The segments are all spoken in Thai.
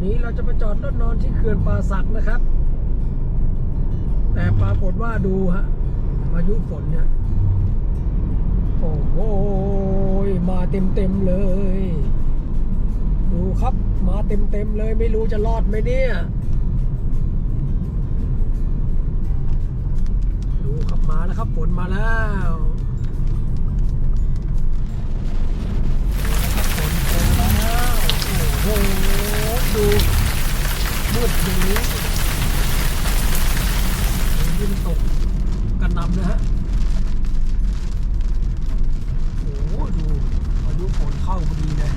วันนี้เราจะมาจอดรถนอนที่เขื่อนป่าสักนะครับ แต่ปรากฏว่าดูฮะพายุฝนเนี่ยโอ้โหมาเต็มเต็มเลย ดูครับมาเต็มเต็มเลยไม่รู้จะรอดไหมเนี่ยดูครับมาแล้วครับฝนมาแล้วฝนมาแล้วโอ้โห ดูมืดอย่างนี้ยินตกกระนำนะฮะโอ้ดูพายุฝนเข้าพอดีเลย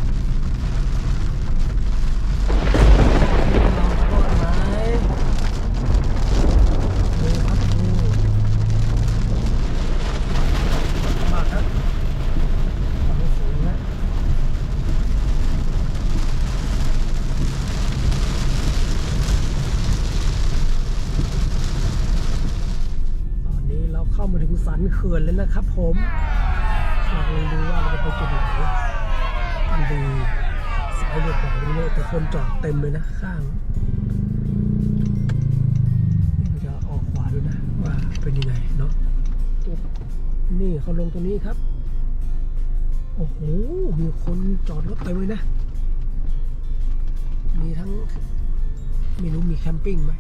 ขื่อนแล้วนะครับผมเราเลยดูว่าเราจะไปจุดไหนมันดีสายเด็ดไหนไม่รู้แต่คนจอดเต็มเลยนะข้างจะออกขวาด้วยนะว่าเป็นยังไงเนาะนี่เขาลงตรงนี้ครับ โอ้โห มีคนจอดรถเต็มเลยนะ มีทั้ง ไม่รู้มีแคมปิ้งไหม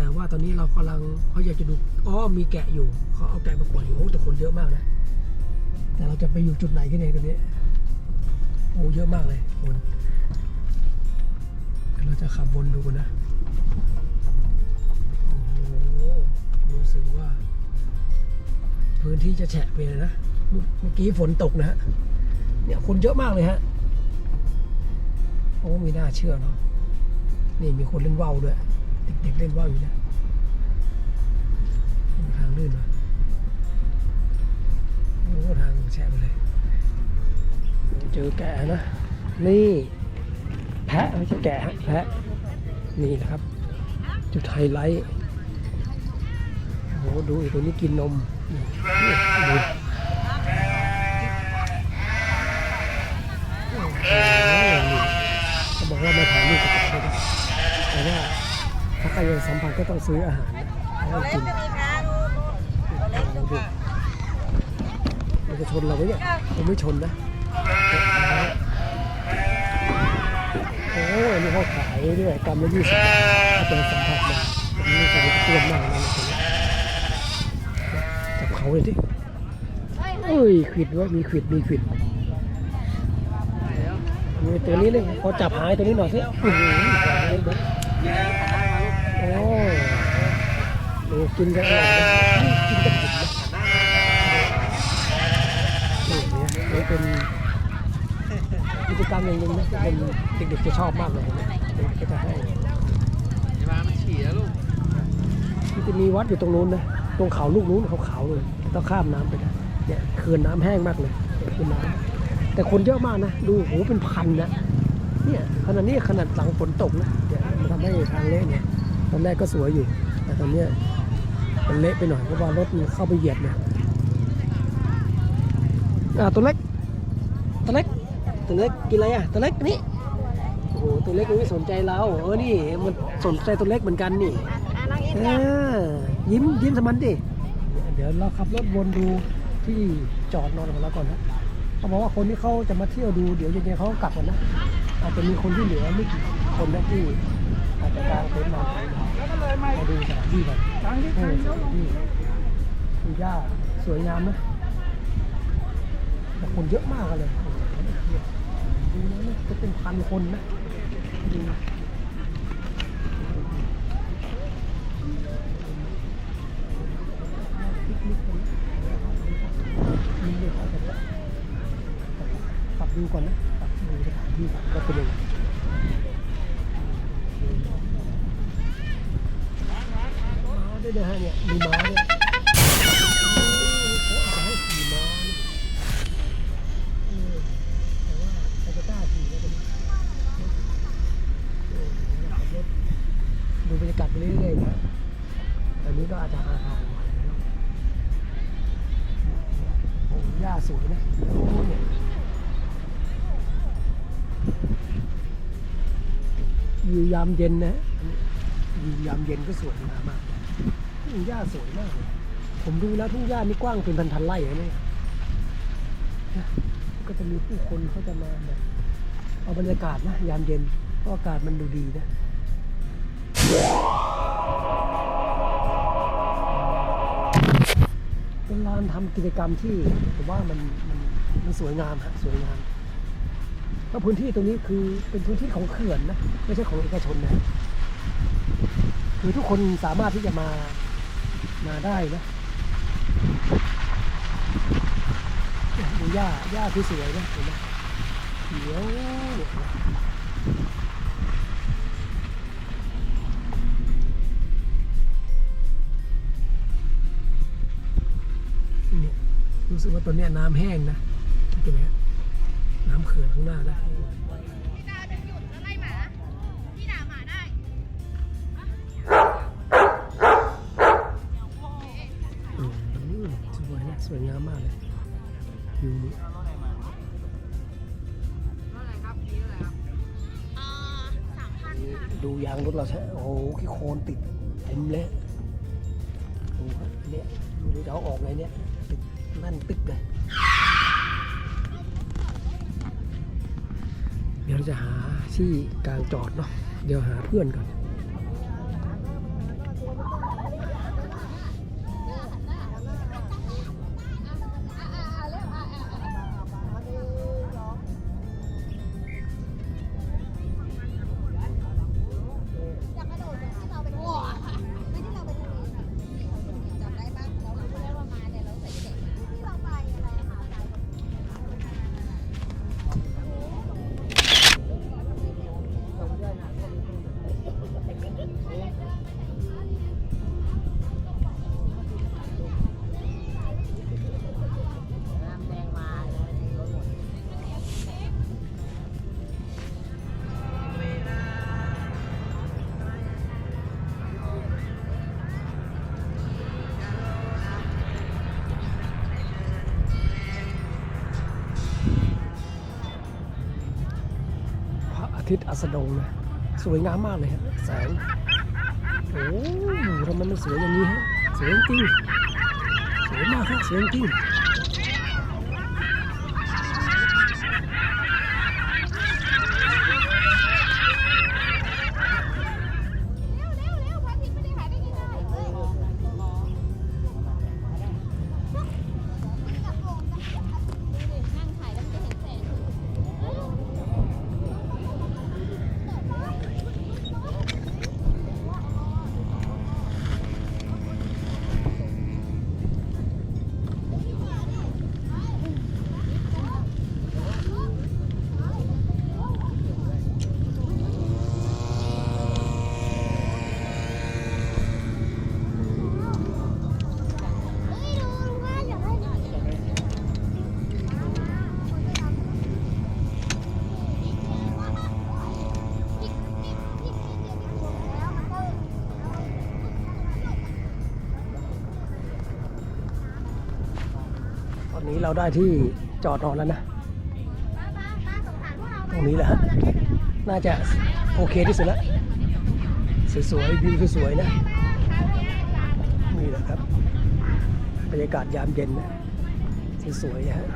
แต่ว่าตอนนี้เรากำลังเขาอยากจะดูอ๋อมีแกะอยู่เขาเอาแกะมาปล่อยอยู่โอ้แต่คนเยอะมากนะ แต่เราจะไปอยู่จุดไหนกันเนี่ยตอนนี้โอ้เยอะมากเลยคนเราจะขับวนดูนะโอ้โหรู้สึกว่า พื้นที่จะแฉะไปเลยนะเมื่อเมื่อกี้ฝนตกนะฮะเนี่ยคนเยอะมากเลยฮะโอ้ไม่น่าเชื่อเนาะนี่มีคนเล่นว่าวด้วย เด็กๆเล่นว่าวอยู่นะทางลื่นว่ะโอ้ทางแฉะไปเลยเจอแกะนะ นี่ แพะไม่ใช่แกะแพะนี่นะครับ จุดไฮไลท์โอ้โหดูอีกตัวนี้กินนมดูเขาบอกว่าไม่ถ่ายรูปกับเขาด้แต่ว่า ถ้าใครยังสัมผัสก็ต้องซื้ออาหารนะให้กินดูมันจะชนเราไหมเนี่ยผมไม่ชนนะโอ้ยนี่เขาขายด้วยกำละยี่สิบถ้าเป็นสัมผัสนะผมนี่จะเพื่อนมากนะจับเขาเลยดิเอ้ยขวิดวะมีขวิดมีขวิดมีตัวนี้เลยพอจับหายตัวนี้หน่อยสิโอ้โหโอ้ดู กินกันอร่อยนะกินกับขวิดนะนี่เนี่ยนี่เป็นกิจกรรมอย่างหนึ่งนะเป็นเด็กๆจะชอบมากเลยนะเด็กก็จะให้ยามามันฉี่แล้วลูกที่จะมีวัดอยู่ตรงนู้นนะตรงเขาลูกนู้นเขาเขาๆเลยต้องข้ามน้ำไปนะเนี่ยเขื่อนน้ำแห้งมากเลยเนี่ยคือน้ำแต่คนเยอะมากนะดูโหเป็นพันนะเนี่ยขนาดนี้ขนาดหลังฝนตกนะเนี่ยมันทำให้ทางเละเนี่ยตอนแรกก็สวยอยู่ แต่ตอนเนี้ย มันเละไปหน่อยเพราะว่ารถมันเข้าไปเหยียบเนี่ยอ่าตัวเล็กตัวเล็กตัวเล็กกินอะไรอะตัวเล็กนี่โอ้โหตัวเล็กมันไม่สนใจเราเออนี่มันสนใจตัวเล็กเหมือนกันนี่เออยิ้มยิ้มสมันดิเดี๋ยวเราขับรถวนดูที่จอดนอนของเราก่อนนะเขาบอกว่าคนที่เขาจะมาเที่ยวดูเดี๋ยวเย็นๆเขาก็กลับกันนะอาจจะมีคนที่เหลือไม่กี่คนนะที่อาจจะกางเต็นท์นอนกัน มาดูสถานที่ก่อนเออสถานที่ดูหญ้าสวยงามนะแต่คนเยอะมากเลยดูนะเนี่ยจะเป็นพันคนนะดูนะดูก่อนนะดูสถานที่ก่อนว่าเป็นยังไง ด้วยนะฮะเนี่ยมีม้าเนี่ยเขาอาจจะให้ขี่ม้าเออแต่ว่าใครจะกล้าขี่ก็เป็นเออขับรถดูบรรยากาศไปเรื่อยๆนะอันนี้ก็อาจจะห่างๆหน่อยนะโอ้หญ้าสวยนะโอ้เนี่ยวิวยามเย็นนะวิวยามเย็นก็สวยงามมาก งหญ้าสวยมากเลยผมดูแล้วทุ่งหญ้านี่กว้างเป็นพันๆไร่นะเนี่ยก็จะมีผู้คนเขาจะมาแบบเอาบรรยากาศนะยามเย็นเพราะอากาศมันดูดีนะเป็นลานทำกิจกรรมที่ผมว่ามันมันมันสวยงามฮะสวยงามเพราะพื้นที่ตรงนี้คือเป็นพื้นที่ของเขื่อนนะไม่ใช่ของเอกชนนะคือทุกคนสามารถที่จะมา มาได้นะดูหญ้าหญ้าที่สวยนะเห็นไหมเขียวนี่รู้สึกว่าตอนนี้น้ำแห้งนะเห็นไหมน้ำเขื่อนข้างหน้านะ วยงามมากเลยวิวนี้อ่าสามพันค่ะดูยางรถเราใช่โอ้โหขี้โคลนติดเต็มเลยดูครับเนี่ยดูดูจะเอาออกไงเนี่ยติดนั่นตึกเลยเดี๋ยวเราจะหาที่กลางจอดเนาะเดี๋ยวหาเพื่อนก่อน ทิตย์อัสดงนะสวยงามมากเลยฮะแสงโอ้ทำไมมันสวยอย่างนี้ฮะสวยจริงสวยมากฮะสวยจริง เราได้ที่จอดนอนแล้วนะ ตรงนี้แหละฮะ น่าจะโอเคที่สุดแล้ว สวยๆวิวสวยๆนะ นี่แหละครับ บรรยากาศยามเย็นนะ สวยๆนะฮะ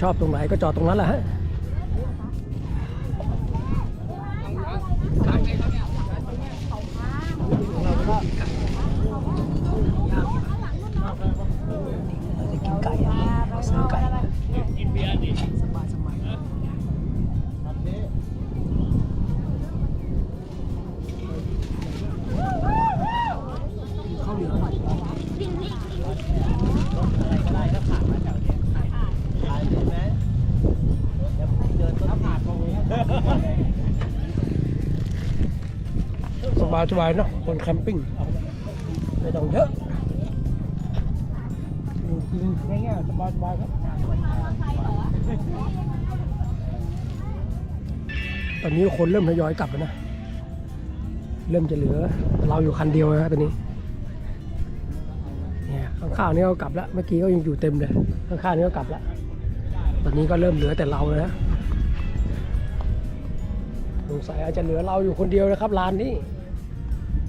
ชอบตรงไหนก็จอดตรงนั้นแหละฮะ สบายเนาะคนแคมปิ้งไม่ต้องเยอะอยู่กินง่ายๆสบายๆครับตอนนี้คนเริ่มทยอยกลับแล้วนะ เริ่มจะเหลือ เราอยู่คันเดียวนะตอนนี้ เนี่ยข้างข้างๆนี่ก็กลับแล้ว เมื่อกี้ก็ยังอยู่เต็มเลย ข้างข้างๆนี่ก็กลับแล้ว ตอนนี้ก็เริ่มเหลือแต่เราแล้วนะงสัยอาจจะเหลือเราอยู่คนเดียวนะครับร้านนี้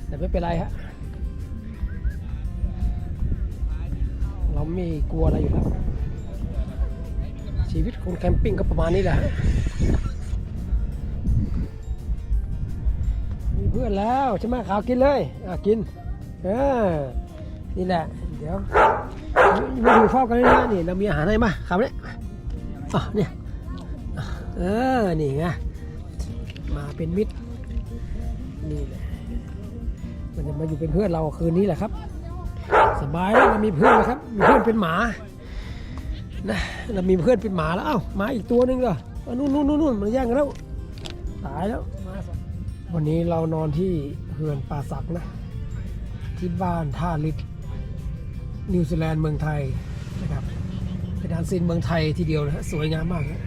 แต่ไม่เป็นไรฮะ เราไม่กลัวอะไรอยู่แล้ว ชีวิตคนแคมปิ้งก็ประมาณนี้แหละมีเพื่อนแล้วใช่ไหมขาวกินเลยอะกินเออนี่แหละ เดี๋ยวมาดูเฝ้ากันเลยนะนี่เรามีอาหารให้มาครับเนี่ยอะเนี่ยเออ นี่ไง มาเป็นมิตร นี่แหละ มันจะมาอยู่เป็นเพื่อนเราคืนนี้แหละครับ สบายแล้วเรามีเพื่อนนะครับ มีเพื่อนเป็นหมานะเรามีเพื่อนเป็นหมาแล้วเอ้าหมาอีกตัวหนึงเหรอนู่นนู่นนู่นนู่นมันแย่งกันแล้วตายแล้วมาวันนี้เรานอนที่เฮือนป่าสักนะ ที่บ้านท่าลิศนิวซีแลนด์เมืองไทยนะครับเป็นอันซินเมืองไทยทีเดียวนะฮะสวยงามมากนะ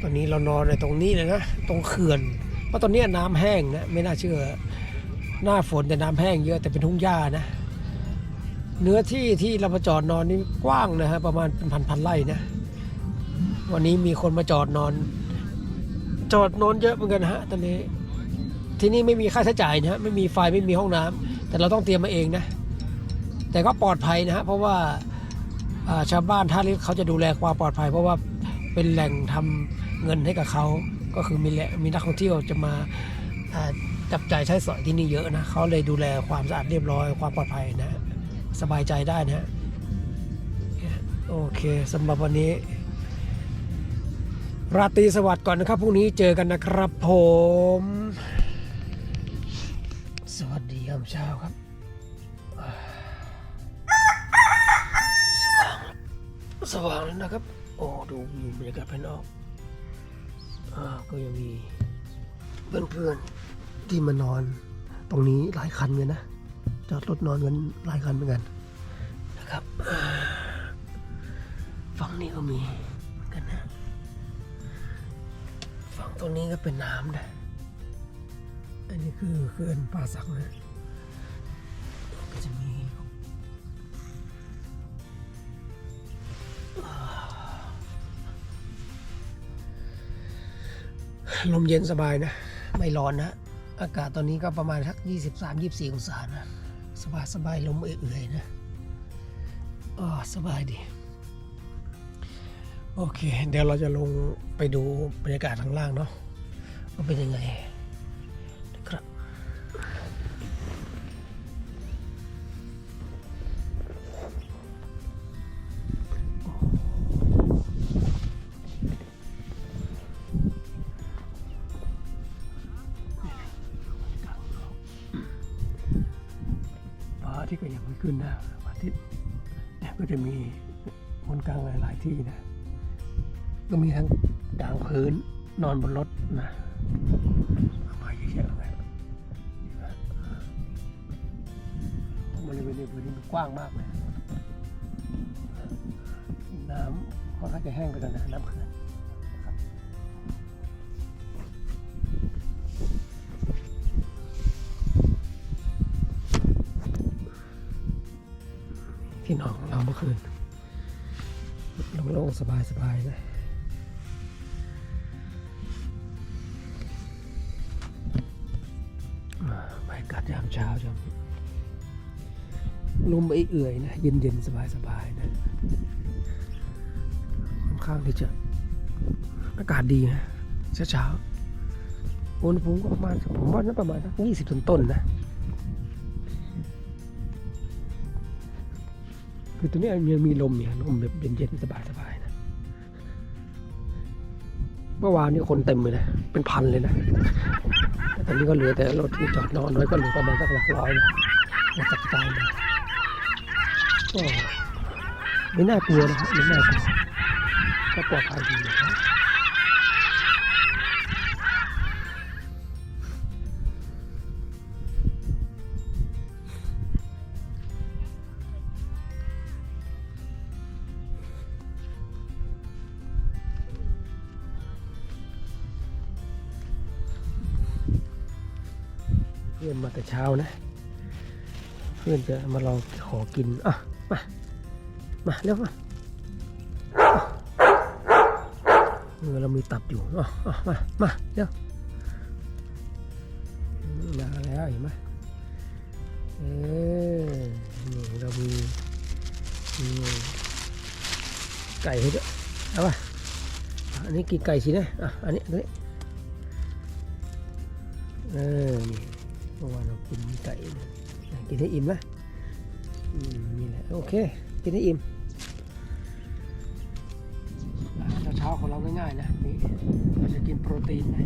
ตอนนี้เรานอนในตรงนี้เลยนะ ตรงเขื่อน เพราะตอนนี้น้ำแห้งนะไม่น่าเชื่อ หน้าฝนแต่น้ำแห้งเยอะแต่เป็นทุ่งหญ้านะ เนื้อที่ที่เรามาจอดนอนนี่กว้างนะฮะประมาณเป็นพันพันไร่นะวันนี้มีคนมาจอดนอน จอดนอนเยอะเหมือนกันฮะตอนนี้ที่นี่ไม่มีค่าใช้จ่ายนะฮะไม่มีไฟไม่มีห้องน้ำแต่เราต้องเตรียมมาเองนะ แต่ก็ปลอดภัยนะฮะเพราะว่าชาวบ้านท่าลิศเขาจะดูแลความปลอดภัย เพราะว่าเป็นแหล่งทำเงินให้กับเขา ก็คือมีแหละมีนักท่องเที่ยวจะมาจับจ่ายใช้สอยที่นี่เยอะนะเขาเลยดูแลความสะอาดเรียบร้อยความปลอดภัยนะสบายใจได้นะโอเคสำหรับวันนี้ ราตรีสวัสดิ์ก่อนนะครับพรุ่งนี้เจอกันนะครับผม สวัสดียามเช้าครับสว่างสว่างแล้วนะครับ โอ้ ดูวิวบรรยากาศภายนอก ก็ยังมีเพื่อนๆที่มานอน ตรงนี้หลายคันเลยนะจอดรถนอนกันหลายคันเหมือนกันนะครับอ่าฝั่งนี้ก็มีเหมือนกันนะฝั่งตรงนี้ก็เป็นน้ำนะอันนี้คือเขื่อนป่าสักนะ ลมเย็นสบายนะ ไม่ร้อนนะ อากาศตอนนี้ก็ประมาณสัก 23-24 องศานะ สบายสบายลมเอื่อยๆนะอ๋อสบายดี โอเค เดี๋ยวเราจะลงไปดูบรรยากาศข้างล่างเนาะว่าเป็นยังไง ขึ้นนะอาทิตย์เนี่ยก็จะมีบนกลางหลาย ๆ ที่นะ ก็มีทั้งกลางพื้นนอนบนรถนะมาเยอะๆเลยบริเวณนี้พื้นที่มันกว้างมากเลยน้ำค่อนข้างจะแห้งไปแล้วนะน้ำเขื่อน ที่นอนของเราเมื่อคืนโล่งๆสบายๆนะอ่าบรรยากาศยามเช้าจะลมเอื่อยๆนะ เย็นๆ สบายๆนะค่อนข้างที่จะอากาศดีนะเช้าๆอุณหภูมิก็ประมาณผมว่าน่าประมาณกยี่สิบต้นๆนะ คือตัวนี้ยังมีลมเนี่ยลมแบบเย็นๆสบายๆนะ เมื่อวานนี้คนเต็มเลยนะ เป็นพันเลยนะ แต่ตอนนี้ก็เหลือแต่รถที่จอดนอนน้อยก็เหลือประมาณสักหลักร้อยนะกระจัดกระจายมาก็ไม่น่ากลัวนะครับไม่น่ากลัวก็ปลอดภัยดีนะครับ แต่เช้านะ เพื่อนจะมาลองขอกินอะมา มาเร็วมาเออเรามีตับอยู่อะอะมา มาเดี๋ยวมมาแล้วเห็นไหมเออนี่เรามีมีไก่ให้ด้วยเอาป่ะอันนี้กินไก่สินะอะอันนี้อันนี้เออนี่ เมื่อวานเรากินไก่กินให้อิ่มนะนี่แหละโอเค กินให้อิ่มเช้าของเราง่ายๆนะนี่เราจะกินโปรตีนนะ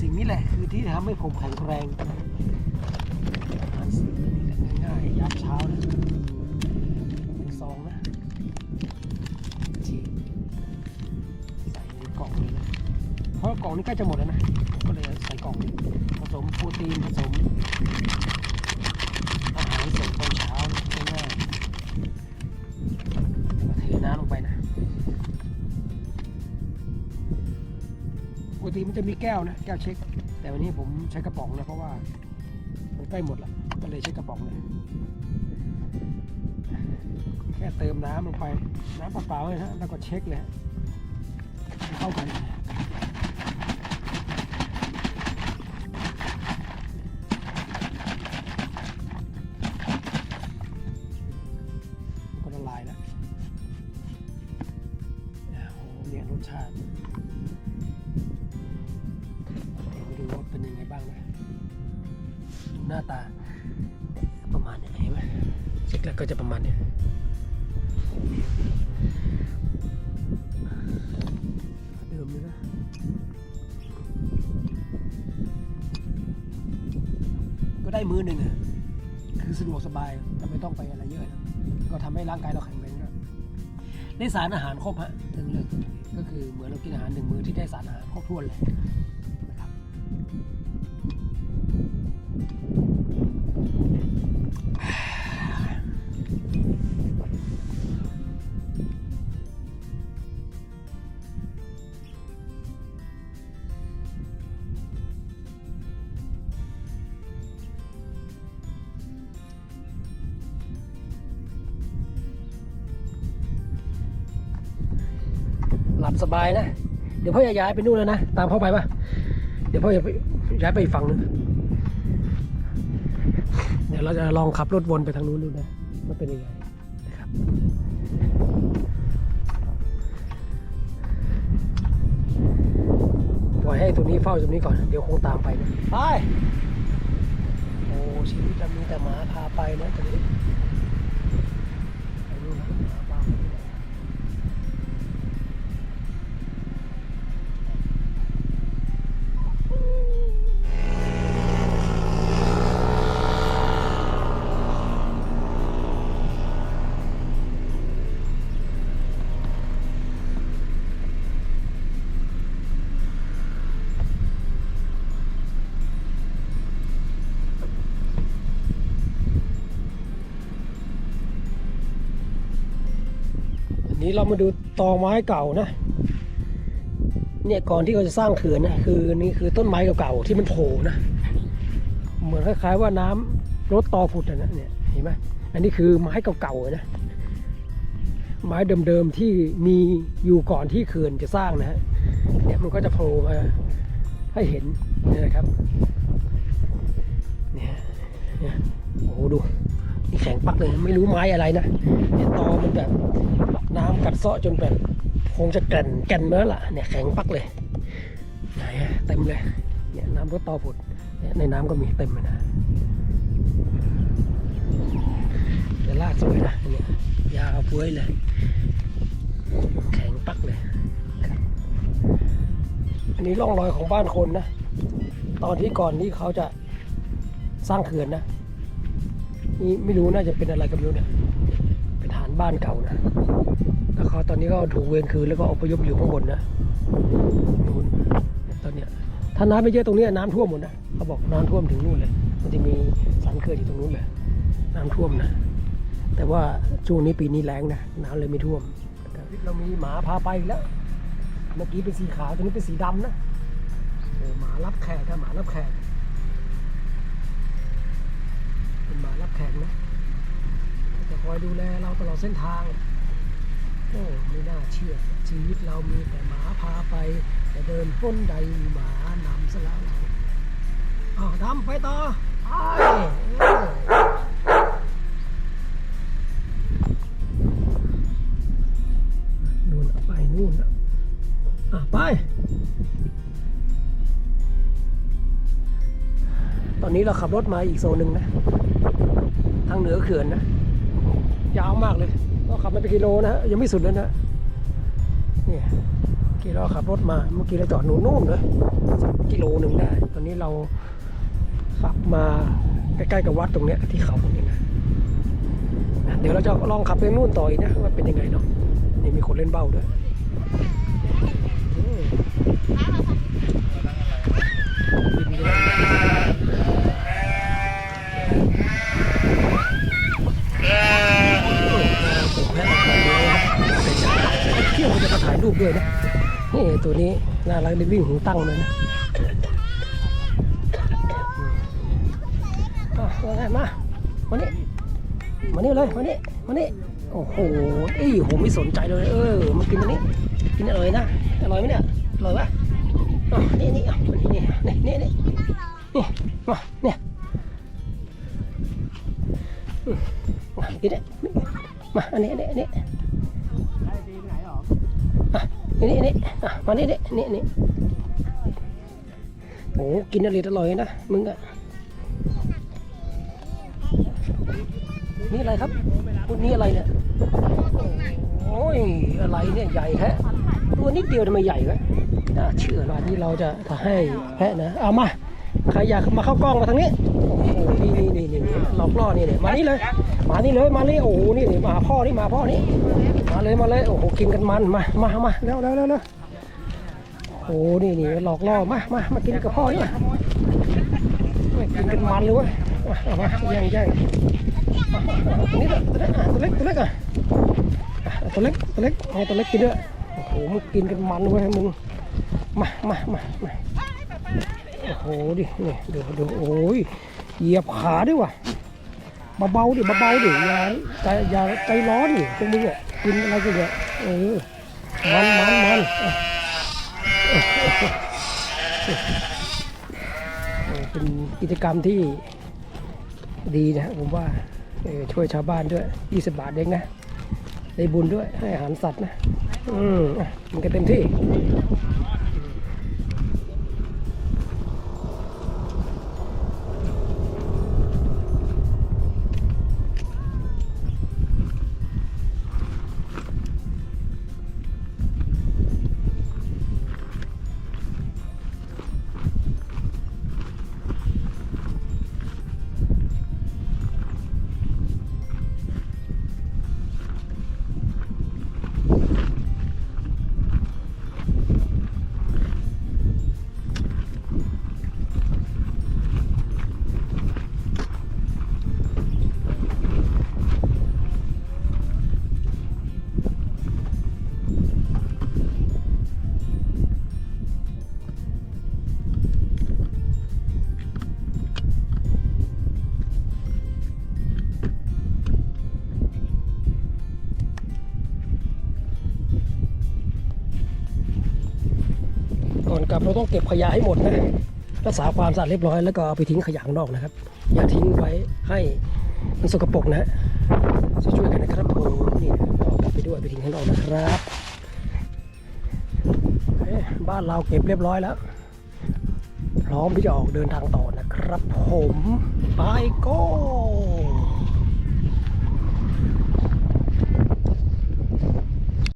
สิ่งนี้แหละคือที่ทำให้ผมแข็งแรงอาหารสิ่งนี้ง่ายๆยามเช้านะหนึ่งซองนะฉีใส่ในกล่องเลยนะเพราะกล่องนี้ใกล้จะหมดแล้วนะผมก็เลยใส่กล่องนี้ มโปรตีนผสมอาหารเสริมตอนเช้าง่ายๆแล้วก็เทน้ำลงไปนะปกติมันจะมีแก้วนะแก้วเช็ค แต่วันนี้ผมใช้กระป๋องนะเพราะว่ามันใกล้หมดละก็เลยใช้กระป๋องเลยแค่เติมน้ำลงไปน้ำเปล่าๆเลยฮะแล้วก็เช็คเลยเข้ากัน แล้วก็จะประมาณนี้เดิมเลยนะก็ได้มือหนึ่งอะคือสะดวกสบายเราไม่ต้องไปอะไรเยอะนะก็ทำให้ร่างกายเราแข็งแรงด้วยได้สารอาหารครบฮะเรื่องเรื่งก็คือเหมือนเรากินอาหารหนึ่งมือที่ได้สารอาหารครบถ้วนเลย หลับสบายนะ เดี๋ยวพ่อจะย้ายไปนู่นแล้วนะ ตามพ่อไปปะเดี๋ยวพ่อจะย้ายไปอีกฝั่งนึงเดี๋ยวเราจะลองขับรถวนไปทางนู้นดูนะมันเป็นยังไงนะครับปล่อยให้ตัวนี้เฝ้าตรงนี้ก่อน เดี๋ยวคงตามไปนะไปโอ้ชีวิตจะมีแต่หมาพาไปนะตอนนี้ นี้เรามาดูตอไม้เก่านะเนี่ยก่อนที่เขาจะสร้างเขื่อนนะคือนี่คือต้นไม้เก่าๆที่มันโผล่นะเหมือนคล้ายๆว่าน้ำรถตอผุดอะนะเนี่ยเห็นไหมอันนี้คือไม้เก่าๆนะไม้เดิมๆที่มีอยู่ก่อนที่เขื่อนจะสร้างนะฮะเนี่ยมันก็จะโผล่มาให้เห็นนี่นะครับ ข็งปักเลยไม่รู้ไม้อะไรนะเนี่ยตอมันแบบน้ำกัดเซาะจนแบบคงจะแก่นแก่นเมื่อละเนี่ยแข็งปักเลยไหนเต็มเลยเนี่ยน้ำรถตอผุดเนี่ยในน้ำก็มีเต็มเลยนะแต่ลากสวยนะเนี่ยยาวเฟ้ยเลยแข็งปักเลย อันนี้ร่องรอยของบ้านคนนะ ตอนที่ก่อนที่เขาจะสร้างเขื่อนนะ นี่ไม่รู้น่าจะเป็นอะไรกับรู้เนี่ย เป็นฐานบ้านเก่านะ แล้วเขาตอนนี้ก็ถูกเวรคืนแล้วก็อพยพอยู่ข้างบนนะนู่นตอนเนี้ยถ้าน้ำไม่เยอะตรงนี้น้ำท่วมหมดนะเขาบอกน้ำท่วมถึงนู่นเลย มันจะมีสันเขื่อนอยู่ตรงนู้นเลย น้ำท่วมนะ แต่ว่าช่วงนี้ปีนี้แรงนะน้ำเลยไม่ท่วม เรามีหมาพาไปแล้ว เมื่อกี้เป็นสีขาวตอนนี้เป็นสีดำนะหมารับแขกครับหมารับแขก รับแขกนะจะคอยดูแลเราตลอดเส้นทาง โอ้ไม่น่าเชื่อ ชีวิตเรามีแต่หมาพาไปเดินพ้นใดหมานำสลาเราอ้าวดำไปต่อไปนู่นไปนู่นอะไป ตอนนี้เราขับรถมาอีกโซนหนึ่งนะ ทางเหนือเขื่อนนะ ยาวมากเลยเราขับมาเป็นกิโลนะฮะยังไม่สุดเลยนะนี่กี้เราขับรถมาเมื่อกี้เราจอดหนูนู่นเลยสักกิโลหนึ่งได้ ตอนนี้เราขับมาใกล้ๆกับวัดตรงเนี้ยที่เขาตรงนี้นะเดี๋ยวเราจะลองขับไปนู่นต่ออีกนะว่าเป็นยังไงเนาะนี่มีคนเล่นเบ้าด้วย อืมผมแพ้ออกมาเยนะเที่ยวจะมาถ่ายรูปด้วยนะนี่ตัวนี้น่ารักได้วิ่งหูตั้งเลยนะอะมาไงมามานี่มานี่เลยมานี่มานี่โอ้โหเอ้ยโหไม่สนใจเลย เออมากินอันนี้กินอร่อยนะอร่อยไหมเนี่ยอร่อยปะอะนี่นี่อะนี่นี่นี่นี่นี่นี่มาเนี่ย นเนี่ยมาอันนี้อันนี้อันนี้อะนี่นี่นี่อะมานี่นี่นี่นี่โอ้กินอร่อยอร่อยนะมึงอะนี่อะไรครับพวกนี้อะไรเนี่ยโอ้ยอะไรเนี่ยใหญ่แท้ตัวนิดเดียวทำไมใหญ่วะน่าเชื่อว่านี่เราจะถ้าให้แพะนะเอามาใครอยากมาเข้ากล้องมาทางนี้โอ้โหนี่นี่นี่นี่นี่หลอกล่อนี่เนี่ยมานี่เลย มานี่เลยมานี่โอ้โหนี่นี่มาพ่อนี่มาพ่อนี่มาเลยมาเลยโอ้โหกินกันมันมามามาเร็วเร็วเร็วเร็วโอ้โหนี่นี่หลอกล่อมามามากินกับพ่อนี่มาไม่กินกันมันเลยว้ยมาเอามาแย่งแย่งตัวนี้ตัวเล็กตัวเล็กอะตัวเล็กตัวเล็กให้ตัวเล็กกินด้วยโอ้โหมึงกินกันมันเว้ยมึงมามามามาโอ้โหดินี่ดูดูโอ้ยเหยียบขาด้วยว่ะ เบาๆดิเบาๆดิอย่าใจอย่าใจร้อนดิพวกมึงอะกินอะไรกันเนี่ยเออมันมันมันเป็นกิจกรรมที่ดีนะผมว่าเออช่วยชาวบ้านด้วย 20 บาทเองนะ ได้บุญด้วยให้อาหารสัตว์นะ อืมอะกินกันเต็มที่ ต้องเก็บขยะให้หมดนะรักษาความสะอาดเรียบร้อยแล้วก็เอาไปทิ้งขยะข้างนอกนะครับ อย่าทิ้งไว้ให้มันสกปรกนะช่วยกันนะครับผมนี่เอากไปด้วยไปทิ้งข้างนอกนะครับเอ๊ะบ้านเราเก็บเรียบร้อยแล้ว พร้อมที่จะออกเดินทางต่อนะครับผม ไปโก้